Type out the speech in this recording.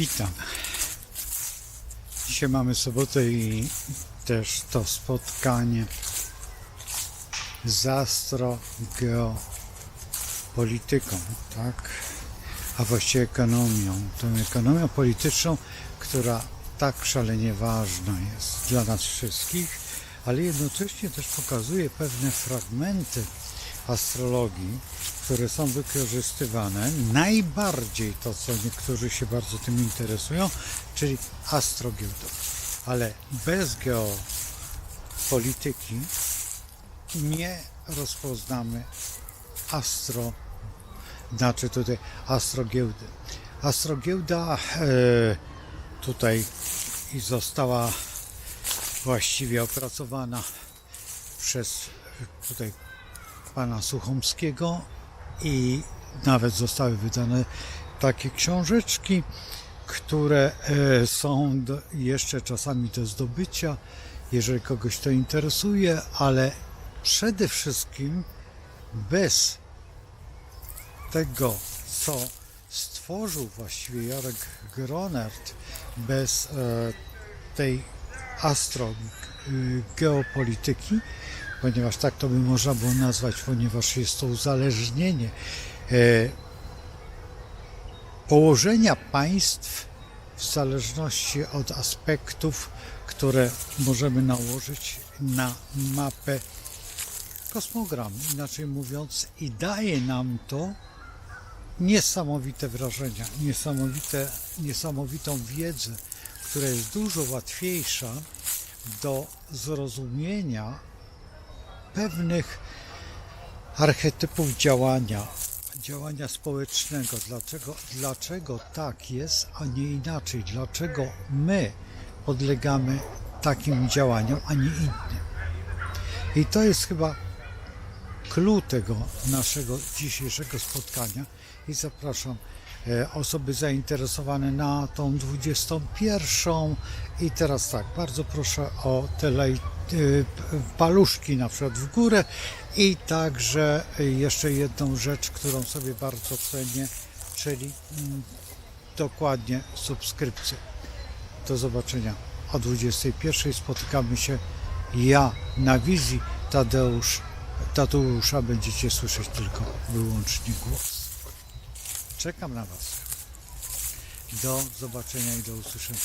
Witam. Dzisiaj mamy sobotę i też to spotkanie z astrogeopolityką, tak? A właściwie ekonomią. Tą ekonomią polityczną, która tak szalenie ważna jest dla nas wszystkich, ale jednocześnie też pokazuje pewne fragmenty astrologii, które są wykorzystywane. Najbardziej to, co niektórzy się bardzo tym interesują, czyli astrogiełdą. Ale bez geopolityki nie rozpoznamy astro, znaczy tutaj astrogiełdy. Astrogiełda e, tutaj została właściwie opracowana przez tutaj pana Suchomskiego i nawet zostały wydane takie książeczki, które e, są jeszcze czasami do zdobycia, jeżeli kogoś to interesuje, ale przede wszystkim bez tego, co stworzył właściwie Jarek Gronert, bez e, tej astrogeopolityki, ponieważ tak to by można było nazwać, ponieważ jest to uzależnienie e, położenia państw w zależności od aspektów, które możemy nałożyć na mapę kosmogramu, inaczej mówiąc, i daje nam to niesamowite wrażenia, niesamowite, niesamowitą wiedzę, która jest dużo łatwiejsza do zrozumienia pewnych archetypów działania, działania społecznego. Dlaczego, dlaczego tak jest, a nie inaczej? Dlaczego my podlegamy takim działaniom, a nie innym? I to jest chyba clue tego naszego dzisiejszego spotkania i zapraszam osoby zainteresowane na tą 21. I teraz tak, bardzo proszę o te laj, e, paluszki na przykład w górę i także jeszcze jedną rzecz, którą sobie bardzo cenię, czyli mm, dokładnie subskrypcję. Do zobaczenia o 21. Spotykamy się ja na wizji Tadeusz Tadeusza będziecie słyszeć tylko wyłącznie głos. Czekam na Was. Do zobaczenia i do usłyszenia.